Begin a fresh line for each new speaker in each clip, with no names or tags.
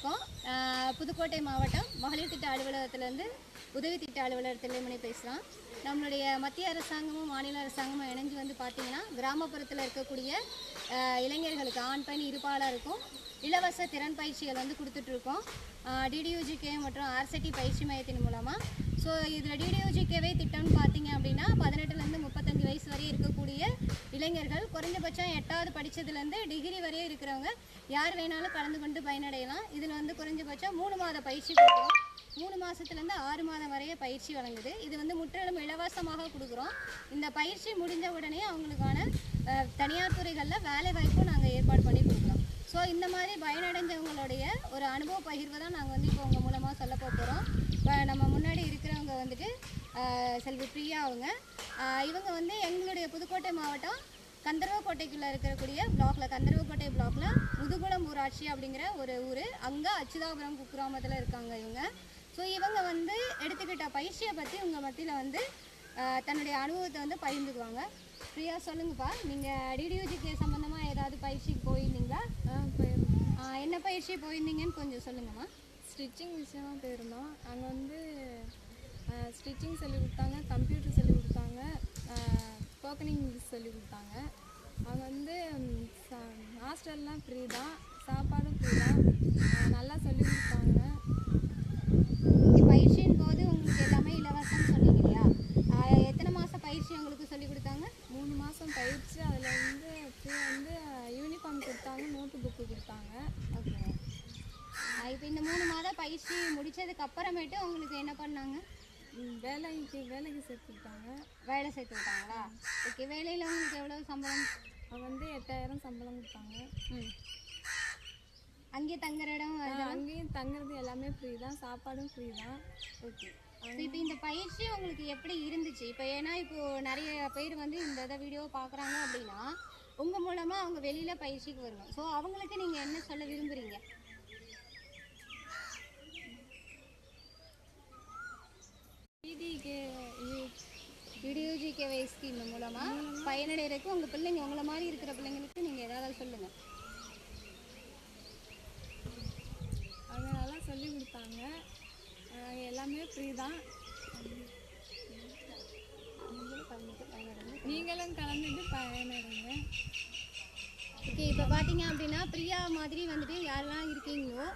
வணக்கம். புதுக்கோட்டை மாவட்டம் மகளிர் திட்ட அலுவலகத்திலேருந்து உதவி திட்ட அலுவலர் தில்லைமணி பேசுகிறோம் நம்மளுடைய மத்திய அரசாங்கமும் மாநில அரசாங்கமும் இணைஞ்சு வந்து பார்த்திங்கன்னா கிராமப்புறத்தில் இருக்கக்கூடிய இளைஞர்களுக்கு ஆண் பெண் இருபாலருக்கும் இலவச திறன் பயிற்சிகள் வந்து கொடுத்துட்ருக்கோம் டிடியூஜிகே மற்றும் ஆர்சிடி பயிற்சி மையத்தின் மூலமாக ஸோ இதில் டிடியூஜிகேவே திட்டம்னு பார்த்தீங்க அப்படின்னா பதினெட்டுலேருந்து முப்பத்தஞ்சு வயசு வரை இருக்கக்கூடிய இளைஞர்கள் குறைஞ்சபட்சம் எட்டாவது படித்ததுலேருந்து டிகிரி வரையும் இருக்கிறவங்க யார் வேணாலும் கலந்து கொண்டு பயனடையலாம். இதில் வந்து குறைஞ்சபட்சம் மூணு மாத பயிற்சி கொடுக்குறோம். மூணு மாதத்துலேருந்து ஆறு மாதம் வரைய பயிற்சி வழங்குது. இது வந்து முற்றிலும் இலவசமாக கொடுக்குறோம். இந்த பயிற்சி முடிஞ்ச உடனே அவங்களுக்கான தனியார் துறைகளில் வேலை வாய்ப்பும் நாங்கள் ஏற்பாடு பண்ணி கொடுக்குறோம். ஸோ இந்த மாதிரி பயனடைஞ்சவங்களுடைய ஒரு அனுபவ பகிர்வை தான் நாங்கள் வந்து இப்போ உங்கள் மூலமாக சொல்ல போகிறோம் இப்போ நம்ம முன்னாடி இருக்கிறவங்க வந்துட்டு செல்வி பிரியா அவங்க. இவங்க வந்து எங்களுடைய புதுக்கோட்டை மாவட்டம் கந்தர்வக்கோட்டைக்குள்ளே இருக்கக்கூடிய பிளாக்ல கந்தர்வக்கோட்டை பிளாக்ல முதுகுளம் ஊராட்சி அப்படிங்கிற ஒரு ஊர். அங்கே அச்சுதாபுரம் குக்கிராமத்தில் இருக்காங்க இவங்க. ஸோ இவங்க வந்து எடுத்துக்கிட்ட பயிற்சியை பற்றி உங்கள் மத்தியில் வந்து தன்னுடைய அனுபவத்தை வந்து பகிர்ந்துக்குவாங்க. பிரியா சொல்லுங்கப்பா. நீங்கள் டிடியூஜிகே சம்மந்தமாக ஏதாவது பயிற்சிக்கு போயிருந்தீங்களா? என்ன பயிற்சி போயிருந்தீங்கன்னு கொஞ்சம் சொல்லுங்கம்மா.
ஸ்டிச்சிங் விஷயமா போயிருந்தோம். அங்கே வந்து ஸ்டிச்சிங் சொல்லி கொடுத்தாங்க கம்ப்யூட்டர் சொல்லி கொடுத்தாங்க ஸ்போக்கனிங் இங்கிலீஷ் சொல்லி கொடுத்தாங்க. அவங்க வந்து ஹாஸ்டல்லாம் ஃப்ரீ தான் சாப்பாடும் ஃப்ரீ தான். நல்லா சொல்லி கொடுத்தாங்க.
பயிற்சியின் போது உங்களுக்கு எல்லாமே இலவசம்னு சொன்னீங்க இல்லையா? எத்தனை மாதம் பயிற்சி உங்களுக்கு சொல்லி கொடுத்தாங்க?
மூணு மாதம் பயிற்சி அதில் வந்து ஃப்ரீ வந்து யூனிஃபார்ம் கொடுத்தாங்க நோட்டு புக்கு கொடுத்தாங்க.
ஓகே. இப்போ இந்த மூணு மாதம் பயிற்சி முடிச்சதுக்கு அப்புறமேட்டு உங்களுக்கு என்ன பண்ணாங்க?
வேலைக்கு வேலைக்கு சேர்த்து கொடுத்தாங்க
வேலை சேர்த்து விட்டாங்களா? ஓகே வேலையில் உங்களுக்கு எவ்வளோ சம்பளம்?
வந்து எட்டாயிரம் சம்பளம் கொடுத்தாங்க.
ம். அங்கே தங்குற இடம்
அங்கேயும் தங்குறது எல்லாமே ஃப்ரீ தான். சாப்பாடும் ஃப்ரீ தான்.
ஓகே. இப்போ இந்த பயிற்சி உங்களுக்கு எப்படி இருந்துச்சு? இப்போ ஏன்னா இப்போ நிறைய பேர் வந்து இந்த இதை வீடியோ பார்க்குறாங்க அப்படின்னா உங்கள் மூலமாக அவங்க வெளியில் பயிற்சிக்கு வருவாங்க. ஸோ அவங்களுக்கு நீங்கள் என்ன சொல்ல விரும்புகிறீங்க யூடியூஜிகேவை ஸ்கீம் மூலமாக பயனடைகிறதுக்கு உங்கள் பிள்ளைங்க உங்களை மாதிரி இருக்கிற பிள்ளைங்களுக்கு நீங்கள் ஏதாவது சொல்லுங்கள்
நல்லா சொல்லி கொடுத்தாங்க. எல்லாமே ஃப்ரீ தான். நீங்களும் கலந்துட்டு பயனடைங்க.
ஓகே இப்போ பார்த்தீங்க அப்படின்னா பிரியா மாதிரி வந்துட்டு யாரெல்லாம் இருக்கீங்களோ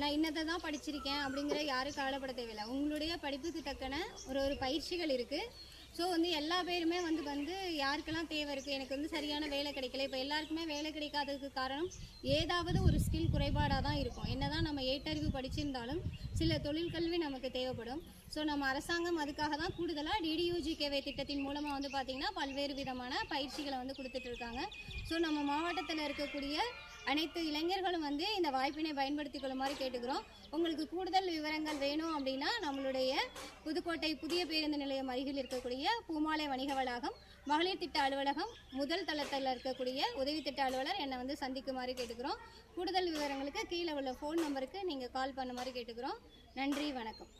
நான் இன்னத்தை தான் படிச்சிருக்கேன் அப்படிங்கிற யாரும் கவலைப்பட தேவையில்லை. உங்களுடைய படிப்புக்கு தக்கன ஒரு ஒரு பயிற்சிகள் இருக்குது ஸோ வந்து எல்லா பேருமே வந்து வந்து யாருக்கெல்லாம் தேவை இருக்குது எனக்கு வந்து சரியான வேலை கிடைக்கல. இப்போ எல்லாருக்குமே வேலை கிடைக்காததுக்கு காரணம் ஏதாவது ஒரு ஸ்கில் குறைபாடாக தான் இருக்கும். என்னதான் நம்ம ஏட்டறிவு படிச்சிருந்தாலும் சில தொழிற்கல்வி நமக்கு தேவைப்படும். ஸோ நம்ம அரசாங்கம் அதுக்காக தான் கூடுதலாக டிடியூஜிகேவை திட்டத்தின் மூலமாக வந்து பார்த்திங்கன்னா பல்வேறு விதமான பயிற்சிகளை வந்து கொடுத்துட்ருக்காங்க ஸோ நம்ம மாவட்டத்தில் இருக்கக்கூடிய அனைத்து இளைஞர்களும் வந்து இந்த வாய்ப்பினை பயன்படுத்திக் கொள்ளுமாறு கேட்டுக்கிறோம். உங்களுக்கு கூடுதல் விவரங்கள் வேணும் அப்படின்னா நம்மளுடைய புதுக்கோட்டை புதிய பேருந்து நிலையம் அருகில் இருக்கக்கூடிய பூமாலை வணிக வளாகம் மகளிர் திட்ட அலுவலகம் முதல் தளத்தில் இருக்கக்கூடிய உதவி திட்ட அலுவலர் என்னை வந்து சந்திக்குமாறு கேட்டுக்கிறோம். கூடுதல் விவரங்களுக்கு கீழே உள்ள ஃபோன் நம்பருக்கு நீங்கள் கால் பண்ணுமாறு கேட்டுக்கிறோம். நன்றி வணக்கம்.